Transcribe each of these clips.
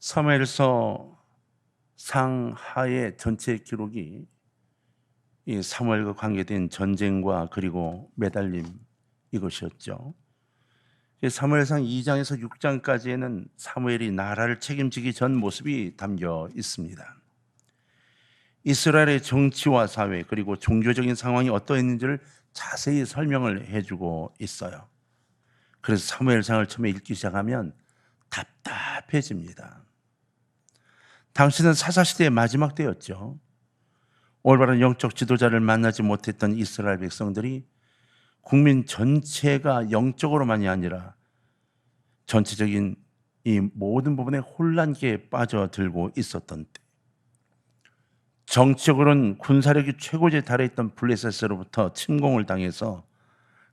사무엘서 상하의 전체 기록이 이 사무엘과 관계된 전쟁과 그리고 매달림 이것이었죠. 이 사무엘상 2장에서 6장까지에는 사무엘이 나라를 책임지기 전 모습이 담겨 있습니다. 이스라엘의 정치와 사회 그리고 종교적인 상황이 어떠했는지를 자세히 설명을 해주고 있어요. 그래서 사무엘상을 처음에 읽기 시작하면 답답해집니다. 당시는 사사시대의 마지막 때였죠. 올바른 영적 지도자를 만나지 못했던 이스라엘 백성들이 국민 전체가 영적으로만이 아니라 전체적인 이 모든 부분에 혼란기에 빠져들고 있었던 때. 정치적으로는 군사력이 최고조에 달해있던 블레셋으로부터 침공을 당해서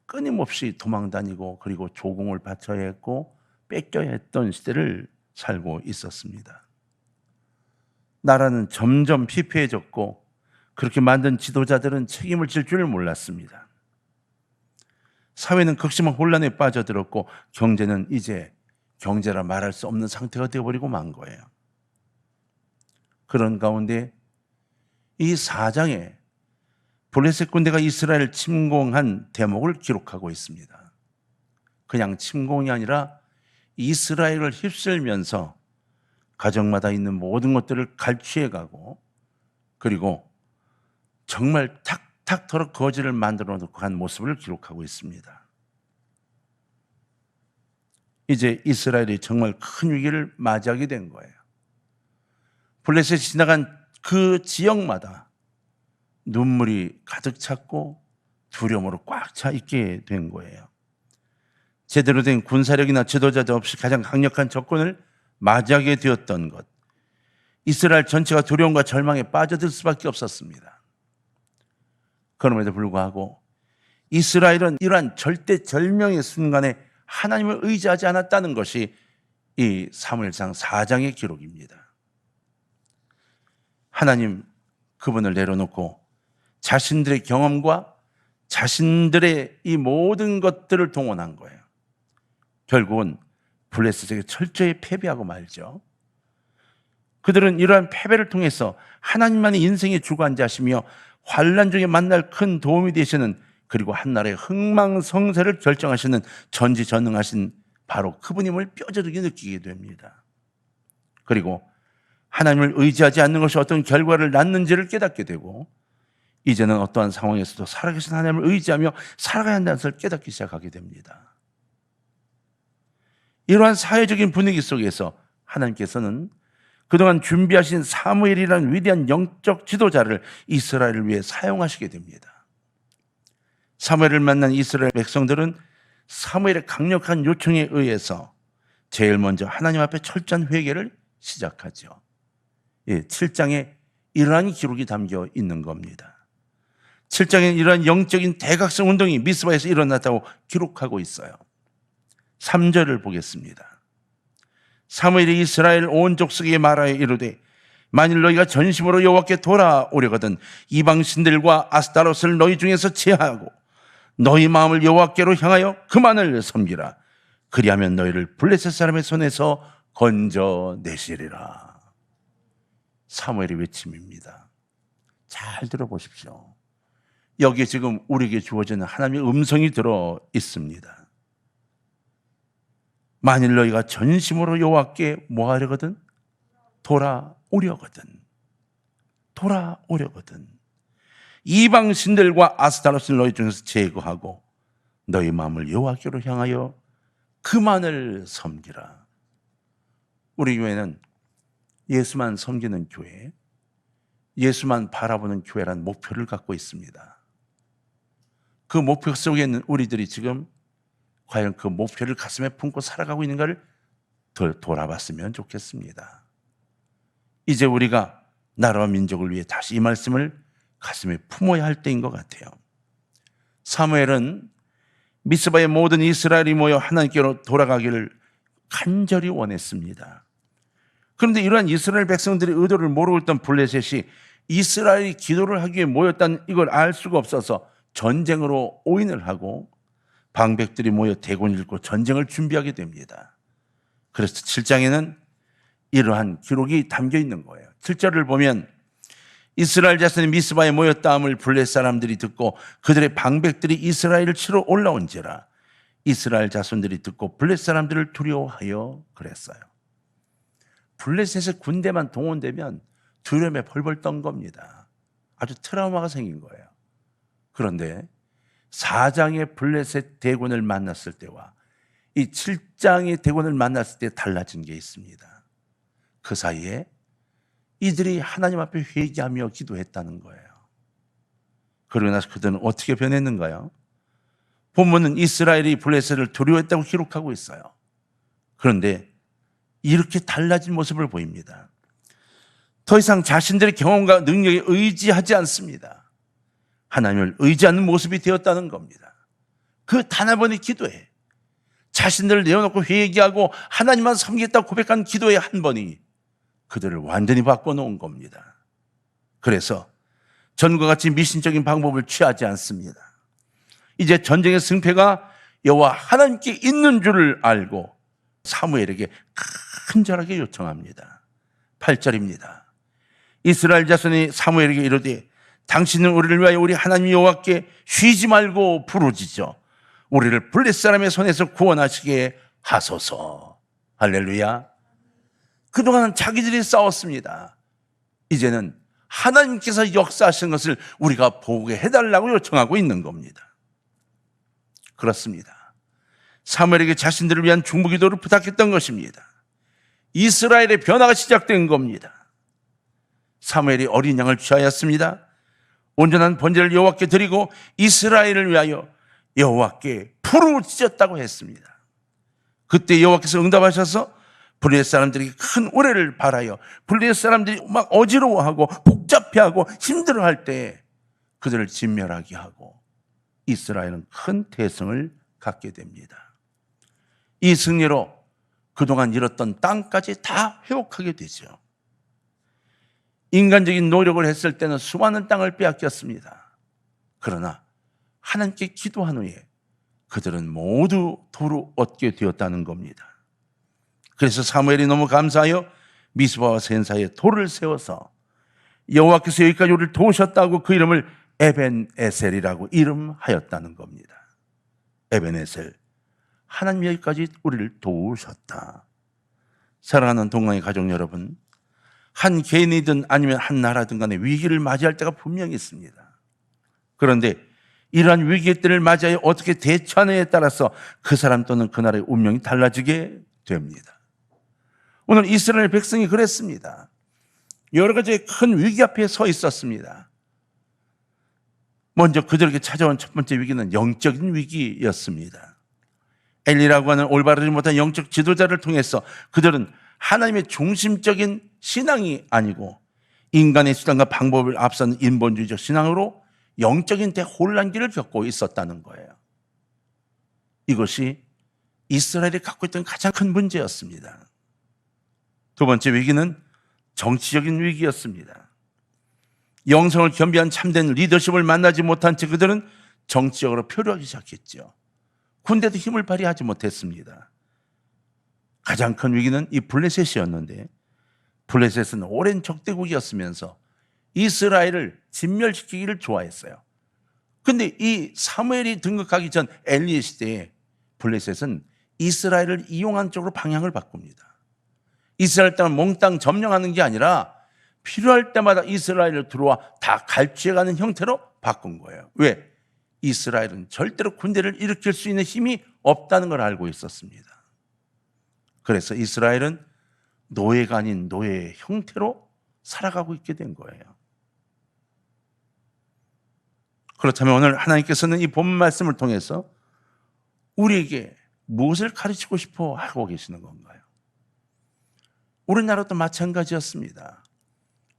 끊임없이 도망 다니고 그리고 조공을 바쳐야 했고 뺏겨야 했던 시대를 살고 있었습니다. 나라는 점점 피폐해졌고 그렇게 만든 지도자들은 책임을 질 줄을 몰랐습니다. 사회는 극심한 혼란에 빠져들었고 경제는 이제 경제라 말할 수 없는 상태가 되어버리고 만 거예요. 그런 가운데 이 사장에 블레셋 군대가 이스라엘을 침공한 대목을 기록하고 있습니다. 그냥 침공이 아니라 이스라엘을 휩쓸면서 가정마다 있는 모든 것들을 갈취해 가고 그리고 정말 탁탁 털어 거지를 만들어 놓고 간 모습을 기록하고 있습니다. 이제 이스라엘이 정말 큰 위기를 맞이하게 된 거예요. 블레셋이 지나간 그 지역마다 눈물이 가득 찼고 두려움으로 꽉 차 있게 된 거예요. 제대로 된 군사력이나 지도자도 없이 가장 강력한 적군을 맞이하게 되었던 것. 이스라엘 전체가 두려움과 절망에 빠져들 수밖에 없었습니다. 그럼에도 불구하고 이스라엘은 이러한 절대 절명의 순간에 하나님을 의지하지 않았다는 것이 이 사무엘상 4장의 기록입니다. 하나님 그분을 내려놓고 자신들의 경험과 자신들의 이 모든 것들을 동원한 거예요. 결국은 블레셋에게 철저히 패배하고 말죠. 그들은 이러한 패배를 통해서 하나님만이 인생의 주관자시며 환란 중에 만날 큰 도움이 되시는 그리고 한 나라의 흥망성쇠를 결정하시는 전지전능하신 바로 그분임을 뼈저리게 느끼게 됩니다. 그리고 하나님을 의지하지 않는 것이 어떤 결과를 낳는지를 깨닫게 되고 이제는 어떠한 상황에서도 살아계신 하나님을 의지하며 살아가야 한다는 것을 깨닫기 시작하게 됩니다. 이러한 사회적인 분위기 속에서 하나님께서는 그동안 준비하신 사무엘이라는 위대한 영적 지도자를 이스라엘을 위해 사용하시게 됩니다. 사무엘을 만난 이스라엘 백성들은 사무엘의 강력한 요청에 의해서 제일 먼저 하나님 앞에 철저한 회개를 시작하죠. 예, 7장에 이러한 기록이 담겨 있는 겁니다. 7장에 이러한 영적인 대각성 운동이 미스바에서 일어났다고 기록하고 있어요. 3절을 보겠습니다. 사무엘이 이스라엘 온 족속에게 말하여 이르되 만일 너희가 전심으로 여호와께 돌아오려거든 이방 신들과 아스타롯을 너희 중에서 제하고 너희 마음을 여호와께로 향하여 그만을 섬기라. 그리하면 너희를 블레셋 사람의 손에서 건져내시리라. 사무엘의 외침입니다. 잘 들어보십시오. 여기에 지금 우리에게 주어지는 하나님의 음성이 들어 있습니다 만일 너희가 전심으로 여호와께 뭐 하려거든 돌아오려거든 돌아오려거든 이방 신들과 아스타로스를 너희 중에서 제거하고 너희 마음을 여호와께로 향하여 그만을 섬기라. 우리 교회는 예수만 섬기는 교회, 예수만 바라보는 교회라는 목표를 갖고 있습니다. 그 목표 속에 있는 우리들이 지금 과연 그 목표를 가슴에 품고 살아가고 있는가를 더 돌아봤으면 좋겠습니다. 이제 우리가 나라와 민족을 위해 다시 이 말씀을 가슴에 품어야 할 때인 것 같아요. 사무엘은 미스바의 모든 이스라엘이 모여 하나님께로 돌아가기를 간절히 원했습니다. 그런데 이러한 이스라엘 백성들의 의도를 모르고 있던 블레셋이 이스라엘이 기도를 하기 위해 모였다는 이걸 알 수가 없어서 전쟁으로 오인을 하고 방백들이 모여 대군을 읽고 전쟁을 준비하게 됩니다. 그래서 7장에는 이러한 기록이 담겨 있는 거예요. 7절을 보면 이스라엘 자손이 미스바에 모였다함을 블레 사람들이 듣고 그들의 방백들이 이스라엘을 치러 올라온지라 이스라엘 자손들이 듣고 블레 사람들을 두려워하여 그랬어요. 블레셋의 군대만 동원되면 두려움에 벌벌 떤 겁니다. 아주 트라우마가 생긴 거예요. 그런데 4장의 블레셋 대군을 만났을 때와 이 7장의 대군을 만났을 때 달라진 게 있습니다. 그 사이에 이들이 하나님 앞에 회개하며 기도했다는 거예요. 그러고 나서 그들은 어떻게 변했는가요? 본문은 이스라엘이 블레셋을 두려워했다고 기록하고 있어요. 그런데 이렇게 달라진 모습을 보입니다. 더 이상 자신들의 경험과 능력에 의지하지 않습니다. 하나님을 의지하는 모습이 되었다는 겁니다. 그 단 한 번의 기도에 자신들을 내어놓고 회개하고 하나님만 섬기겠다고 고백한 기도의 한 번이 그들을 완전히 바꿔놓은 겁니다. 그래서 전과 같이 미신적인 방법을 취하지 않습니다. 이제 전쟁의 승패가 여호와 하나님께 있는 줄을 알고 사무엘에게 간절하게 요청합니다. 8절입니다. 이스라엘 자손이 사무엘에게 이르되 당신은 우리를 위하여 우리 하나님 여호와께 쉬지 말고 부르짖어 우리를 블레 사람의 손에서 구원하시게 하소서. 할렐루야. 그동안은 자기들이 싸웠습니다. 이제는 하나님께서 역사하신 것을 우리가 보게 해달라고 요청하고 있는 겁니다. 그렇습니다. 사무엘에게 자신들을 위한 중보기도를 부탁했던 것입니다. 이스라엘의 변화가 시작된 겁니다. 사무엘이 어린 양을 취하였습니다. 온전한 번제를 여호와께 드리고 이스라엘을 위하여 여호와께 부르짖었다고 했습니다. 그때 여호와께서 응답하셔서 블레 사람들이 큰 오래를 바라여 블레 사람들이 막 어지러워하고 복잡해하고 힘들어할 때 그들을 진멸하게 하고 이스라엘은 큰 대승을 갖게 됩니다. 이 승리로 그동안 잃었던 땅까지 다 회복하게 되죠. 인간적인 노력을 했을 때는 수많은 땅을 빼앗겼습니다. 그러나 하나님께 기도한 후에 그들은 모두 도로 얻게 되었다는 겁니다. 그래서 사무엘이 너무 감사하여 미스바와 센사에 돌을 세워서 여호와께서 여기까지 우리를 도우셨다고 그 이름을 에벤에셀이라고 이름하였다는 겁니다. 에벤에셀. 하나님 여기까지 우리를 도우셨다. 사랑하는 동강의 가족 여러분, 한 개인이든 아니면 한 나라든 간에 위기를 맞이할 때가 분명히 있습니다. 그런데 이러한 위기 때를 맞이하여 어떻게 대처하느냐에 따라서 그 사람 또는 그 나라의 운명이 달라지게 됩니다. 오늘 이스라엘 백성이 그랬습니다. 여러 가지의 큰 위기 앞에 서 있었습니다. 먼저 그들에게 찾아온 첫 번째 위기는 영적인 위기였습니다. 엘리라고 하는 올바르지 못한 영적 지도자를 통해서 그들은 하나님의 중심적인 신앙이 아니고 인간의 수단과 방법을 앞서는 인본주의적 신앙으로 영적인 대혼란기를 겪고 있었다는 거예요. 이것이 이스라엘이 갖고 있던 가장 큰 문제였습니다. 두 번째 위기는 정치적인 위기였습니다. 영성을 겸비한 참된 리더십을 만나지 못한 채 그들은 정치적으로 표류하기 시작했죠. 군대도 힘을 발휘하지 못했습니다. 가장 큰 위기는 이 블레셋이었는데 블레셋은 오랜 적대국이었으면서 이스라엘을 진멸시키기를 좋아했어요. 근데 이 사무엘이 등극하기 전 엘리의 시대에 블레셋은 이스라엘을 이용한 쪽으로 방향을 바꿉니다. 이스라엘 땅을 몽땅 점령하는 게 아니라 필요할 때마다 이스라엘을 들어와 다 갈취해가는 형태로 바꾼 거예요. 왜? 이스라엘은 절대로 군대를 일으킬 수 있는 힘이 없다는 걸 알고 있었습니다. 그래서 이스라엘은 노예가 아닌 노예의 형태로 살아가고 있게 된 거예요. 그렇다면 오늘 하나님께서는 이 본 말씀을 통해서 우리에게 무엇을 가르치고 싶어 하고 계시는 건가요? 우리나라도 마찬가지였습니다.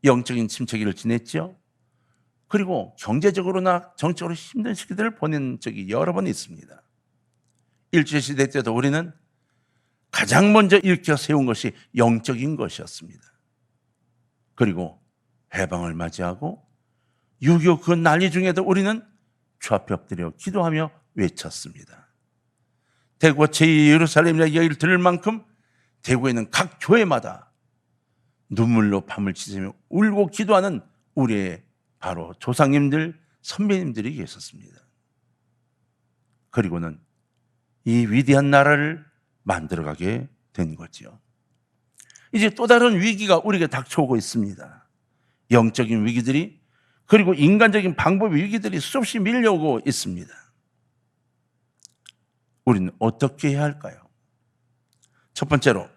영적인 침체기를 지냈죠. 그리고 경제적으로나 정적으로 힘든 시기들을 보낸 적이 여러 번 있습니다. 일제 시대 때도 우리는 가장 먼저 일으켜 세운 것이 영적인 것이었습니다. 그리고 해방을 맞이하고 6.25 그 난리 중에도 우리는 좌표 엎드려 기도하며 외쳤습니다. 대구와 제2 예루살렘이라 이야기를 들을 만큼 대구에는 각 교회마다 눈물로 밤을 지새며 울고 기도하는 우리의 바로 조상님들, 선배님들이 계셨습니다. 그리고는 이 위대한 나라를 만들어가게 된 거지요. 이제 또 다른 위기가 우리에게 닥쳐오고 있습니다. 영적인 위기들이 그리고 인간적인 방법의 위기들이 수없이 밀려오고 있습니다. 우리는 어떻게 해야 할까요? 첫 번째로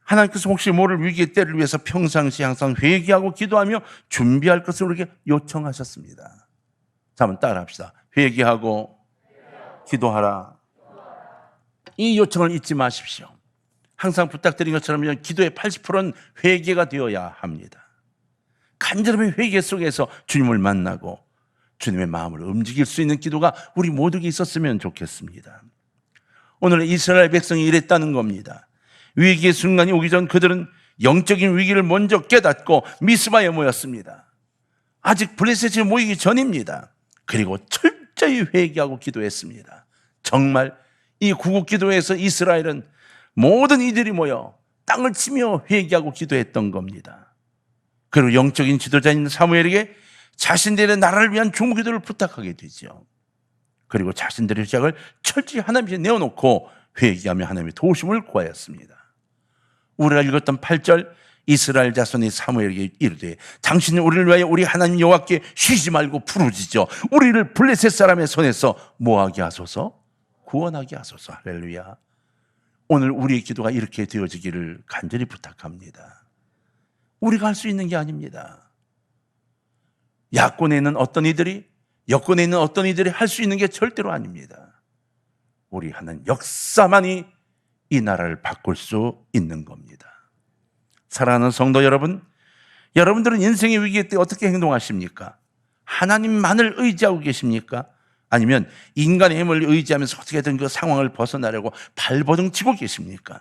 하나님께서 혹시 모를 위기의 때를 위해서 평상시 항상 회개하고 기도하며 준비할 것을 우리에게 요청하셨습니다. 자, 한번 따라합시다. 회개하고 기도하라. 이 요청을 잊지 마십시오. 항상 부탁드린 것처럼 기도의 80%는 회개가 되어야 합니다. 간절함의 회개 속에서 주님을 만나고 주님의 마음을 움직일 수 있는 기도가 우리 모두에게 있었으면 좋겠습니다. 오늘 이스라엘 백성이 이랬다는 겁니다. 위기의 순간이 오기 전 그들은 영적인 위기를 먼저 깨닫고 미스바에 모였습니다. 아직 블레셋이 모이기 전입니다. 그리고 철저히 회개하고 기도했습니다. 정말 이 구국 기도에서 이스라엘은 모든 이들이 모여 땅을 치며 회개하고 기도했던 겁니다. 그리고 영적인 지도자인 사무엘에게 자신들의 나라를 위한 중보기도를 부탁하게 되죠. 그리고 자신들의 시작을 철저히 하나님께 내어놓고 회개하며 하나님의 도우심을 구하였습니다. 우리가 읽었던 8절 이스라엘 자손이 사무엘에게 이르되 당신은 우리를 위하여 우리 하나님 여호와께 쉬지 말고 부르짖어 우리를 블레셋 사람의 손에서 모하게 하소서 구원하게 하소서 할렐루야 오늘 우리의 기도가 이렇게 되어지기를 간절히 부탁합니다 우리가 할 수 있는 게 아닙니다 야권에 있는 어떤 이들이 여권에 있는 어떤 이들이 할 수 있는 게 절대로 아닙니다 우리 하나님 역사만이 이 나라를 바꿀 수 있는 겁니다. 사랑하는 성도 여러분, 여러분들은 인생의 위기 때 어떻게 행동하십니까? 하나님만을 의지하고 계십니까? 아니면 인간의 힘을 의지하면서 어떻게든 그 상황을 벗어나려고 발버둥 치고 계십니까?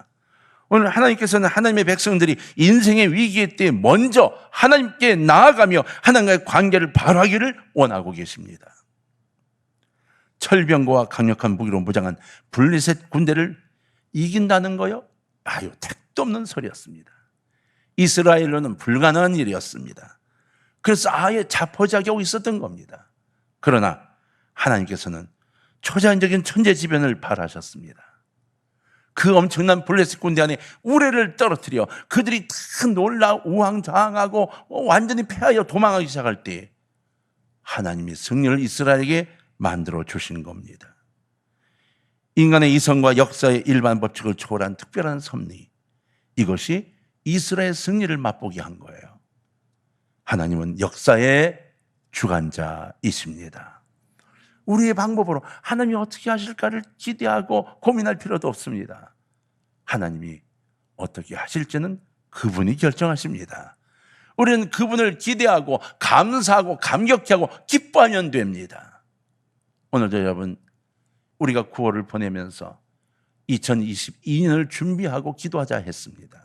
오늘 하나님께서는 하나님의 백성들이 인생의 위기의 때 먼저 하나님께 나아가며 하나님과의 관계를 발하기를 원하고 계십니다. 철병거와 강력한 무기로 무장한 블리셋 군대를 이긴다는 거요? 아유, 택도 없는 소리였습니다. 이스라엘로는 불가능한 일이었습니다. 그래서 아예 자포자기하고 있었던 겁니다. 그러나 하나님께서는 초자연적인 천재지변을 발하셨습니다. 그 엄청난 블레셋 군대 안에 우레를 떨어뜨려 그들이 다 놀라 우왕좌왕하고 완전히 패하여 도망하기 시작할 때 하나님이 승리를 이스라엘에게 만들어 주신 겁니다. 인간의 이성과 역사의 일반 법칙을 초월한 특별한 섭리. 이것이 이스라엘 승리를 맛보게 한 거예요. 하나님은 역사의 주관자이십니다. 우리의 방법으로 하나님이 어떻게 하실까를 기대하고 고민할 필요도 없습니다. 하나님이 어떻게 하실지는 그분이 결정하십니다. 우리는 그분을 기대하고 감사하고 감격하고 기뻐하면 됩니다. 오늘도 여러분 우리가 9월을 보내면서 2022년을 준비하고 기도하자 했습니다.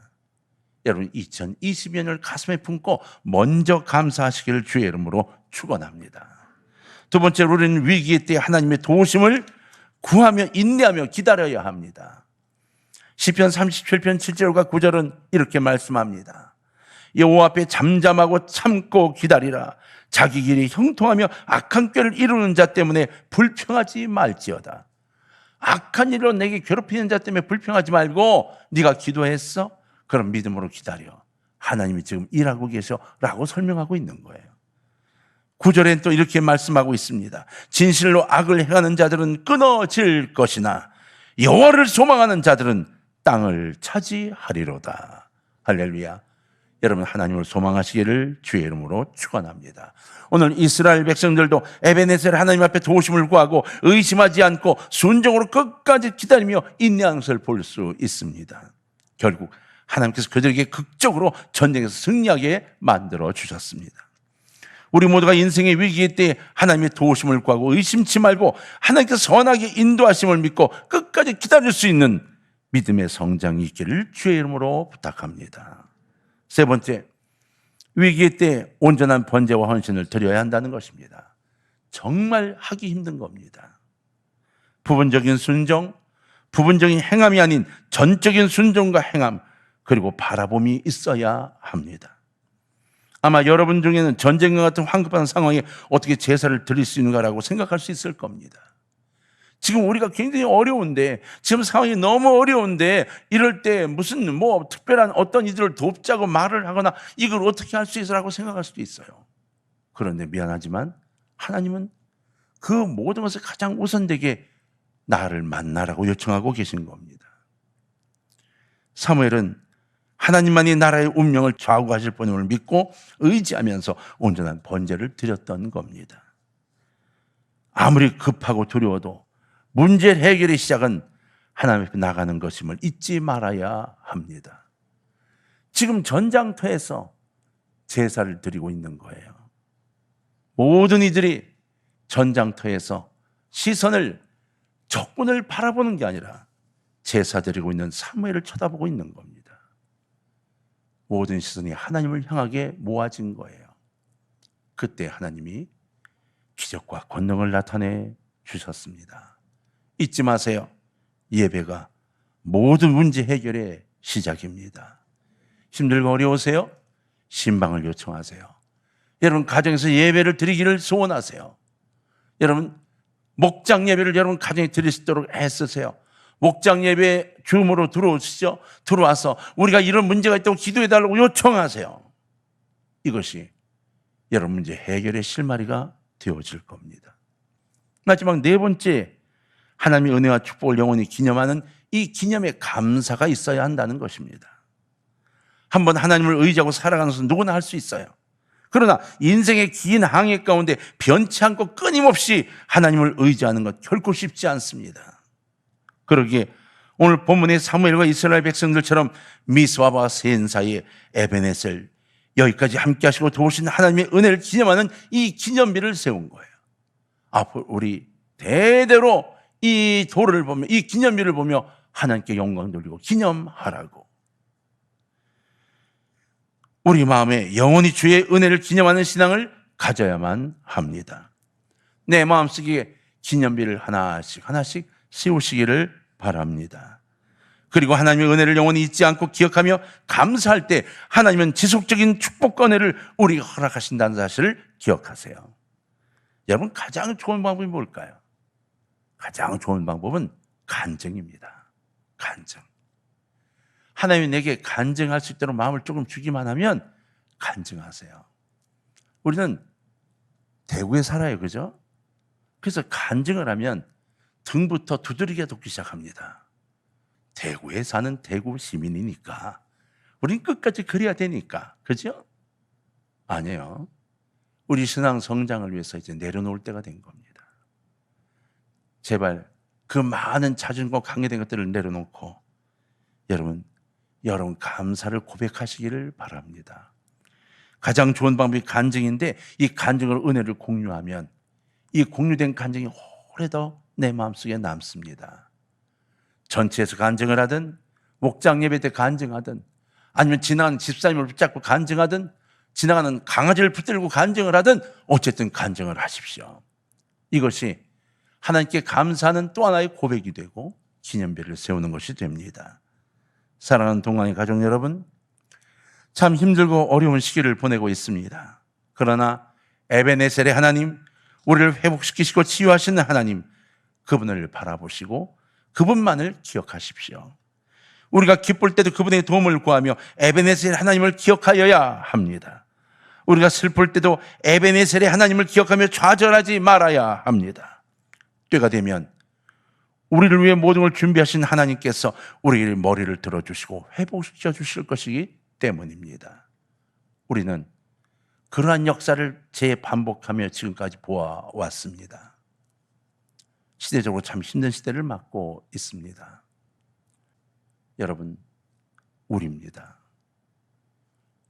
여러분 2022년을 가슴에 품고 먼저 감사하시기를 주의 이름으로 축원합니다. 두 번째로 우리는 위기의 때 하나님의 도우심을 구하며 인내하며 기다려야 합니다. 시편 37편 7절과 9절은 이렇게 말씀합니다. 여호와 앞에 잠잠하고 참고 기다리라. 자기 길이 형통하며 악한 꾀를 이루는 자 때문에 불평하지 말지어다. 악한 일로 내게 괴롭히는 자 때문에 불평하지 말고 네가 기도했어? 그럼 믿음으로 기다려. 하나님이 지금 일하고 계셔라고 설명하고 있는 거예요. 구절엔 또 이렇게 말씀하고 있습니다. 진실로 악을 행하는 자들은 끊어질 것이나 여호와를 소망하는 자들은 땅을 차지하리로다. 할렐루야. 여러분 하나님을 소망하시기를 주의 이름으로 축원합니다. 오늘 이스라엘 백성들도 에베네셀 하나님 앞에 도우심을 구하고 의심하지 않고 순종으로 끝까지 기다리며 인내하는 것을 볼 수 있습니다. 결국 하나님께서 그들에게 극적으로 전쟁에서 승리하게 만들어 주셨습니다. 우리 모두가 인생의 위기일 때 하나님의 도우심을 구하고 의심치 말고 하나님께서 선하게 인도하심을 믿고 끝까지 기다릴 수 있는 믿음의 성장이 있기를 주의 이름으로 부탁합니다. 세 번째, 위기 때 온전한 번제와 헌신을 드려야 한다는 것입니다. 정말 하기 힘든 겁니다. 부분적인 순종, 부분적인 행함이 아닌 전적인 순종과 행함, 그리고 바라봄이 있어야 합니다. 아마 여러분 중에는 전쟁과 같은 황급한 상황에 어떻게 제사를 드릴 수 있는가라고 생각할 수 있을 겁니다. 지금 우리가 굉장히 어려운데, 지금 상황이 너무 어려운데, 이럴 때 무슨 뭐 특별한 어떤 이들을 돕자고 말을 하거나 이걸 어떻게 할 수 있어라고 생각할 수도 있어요. 그런데 미안하지만 하나님은 그 모든 것을 가장 우선되게 나를 만나라고 요청하고 계신 겁니다. 사무엘은 하나님만이 나라의 운명을 좌우하실 분임을 믿고 의지하면서 온전한 번제를 드렸던 겁니다. 아무리 급하고 두려워도 문제 해결의 시작은 하나님 앞에 나가는 것임을 잊지 말아야 합니다. 지금 전장터에서 제사를 드리고 있는 거예요. 모든 이들이 전장터에서 시선을 적군을 바라보는 게 아니라 제사 드리고 있는 사무엘을 쳐다보고 있는 겁니다. 모든 시선이 하나님을 향하게 모아진 거예요. 그때 하나님이 기적과 권능을 나타내 주셨습니다. 잊지 마세요. 예배가 모든 문제 해결의 시작입니다. 힘들고 어려우세요? 신방을 요청하세요. 여러분 가정에서 예배를 드리기를 소원하세요. 여러분 목장 예배를 여러분 가정에 드릴 수 있도록 애쓰세요. 목장 예배 줌으로 들어오시죠. 들어와서 우리가 이런 문제가 있다고 기도해 달라고 요청하세요. 이것이 여러분 문제 해결의 실마리가 되어질 겁니다. 마지막 네 번째 하나님의 은혜와 축복을 영원히 기념하는 이 기념의 감사가 있어야 한다는 것입니다. 한번 하나님을 의지하고 살아가는 것은 누구나 할 수 있어요. 그러나 인생의 긴 항해 가운데 변치 않고 끊임없이 하나님을 의지하는 것 결코 쉽지 않습니다. 그러기에 오늘 본문의 사무엘과 이스라엘 백성들처럼 미스와바 센 사이에 에베넷을 여기까지 함께 하시고 도우신 하나님의 은혜를 기념하는 이 기념비를 세운 거예요. 앞으로 우리 대대로 이 도를 보며 이 기념비를 보며 하나님께 영광 돌리고 기념하라고. 우리 마음에 영원히 주의 은혜를 기념하는 신앙을 가져야만 합니다. 내 마음속에 기념비를 하나씩 하나씩 세우시기를 바랍니다. 그리고 하나님의 은혜를 영원히 잊지 않고 기억하며 감사할 때 하나님은 지속적인 축복과 은혜를 우리가 허락하신다는 사실을 기억하세요. 여러분 가장 좋은 방법이 뭘까요? 가장 좋은 방법은 간증입니다. 간증. 하나님이 내게 간증할 수 있도록 마음을 조금 주기만 하면 간증하세요. 우리는 대구에 살아요. 그죠? 그래서 간증을 하면 등부터 두드리게 돕기 시작합니다. 대구에 사는 대구 시민이니까. 우린 끝까지 그래야 되니까. 그죠? 아니에요. 우리 신앙 성장을 위해서 이제 내려놓을 때가 된 겁니다. 제발 그 많은 자전거 강요된 것들을 내려놓고 여러분, 여러분 감사를 고백하시기를 바랍니다. 가장 좋은 방법이 간증인데 이 간증을 은혜를 공유하면 이 공유된 간증이 오래 더 내 마음속에 남습니다. 전체에서 간증을 하든 목장 예배 때 간증하든 아니면 지나가는 집사님을 붙잡고 간증하든 지나가는 강아지를 붙들고 간증을 하든 어쨌든 간증을 하십시오. 이것이 하나님께 감사하는 또 하나의 고백이 되고 기념비를 세우는 것이 됩니다. 사랑하는 동안의 가족 여러분, 참 힘들고 어려운 시기를 보내고 있습니다. 그러나 에베네셀의 하나님, 우리를 회복시키시고 치유하시는 하나님, 그분을 바라보시고 그분만을 기억하십시오. 우리가 기쁠 때도 그분의 도움을 구하며 에베네셀의 하나님을 기억하여야 합니다. 우리가 슬플 때도 에베네셀의 하나님을 기억하며 좌절하지 말아야 합니다. 때가 되면 우리를 위해 모든 걸 준비하신 하나님께서 우리의 머리를 들어주시고 회복시켜 주실 것이기 때문입니다. 우리는 그러한 역사를 재반복하며 지금까지 보아왔습니다. 시대적으로 참 힘든 시대를 맞고 있습니다. 여러분, 우리입니다.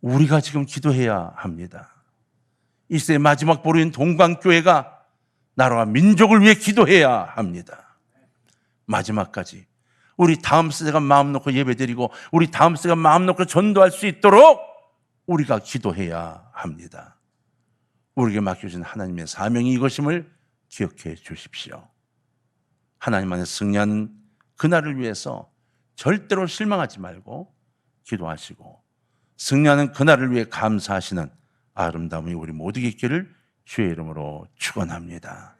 우리가 지금 기도해야 합니다. 이 시대의 마지막 보루인 동방교회가 나라와 민족을 위해 기도해야 합니다. 마지막까지 우리 다음 세대가 마음 놓고 예배드리고 우리 다음 세대가 마음 놓고 전도할 수 있도록 우리가 기도해야 합니다. 우리에게 맡겨진 하나님의 사명이 이것임을 기억해 주십시오. 하나님 안에 승리하는 그날을 위해서 절대로 실망하지 말고 기도하시고 승리하는 그날을 위해 감사하시는 아름다움이 우리 모두에게 있기를 주의 이름으로 축원합니다.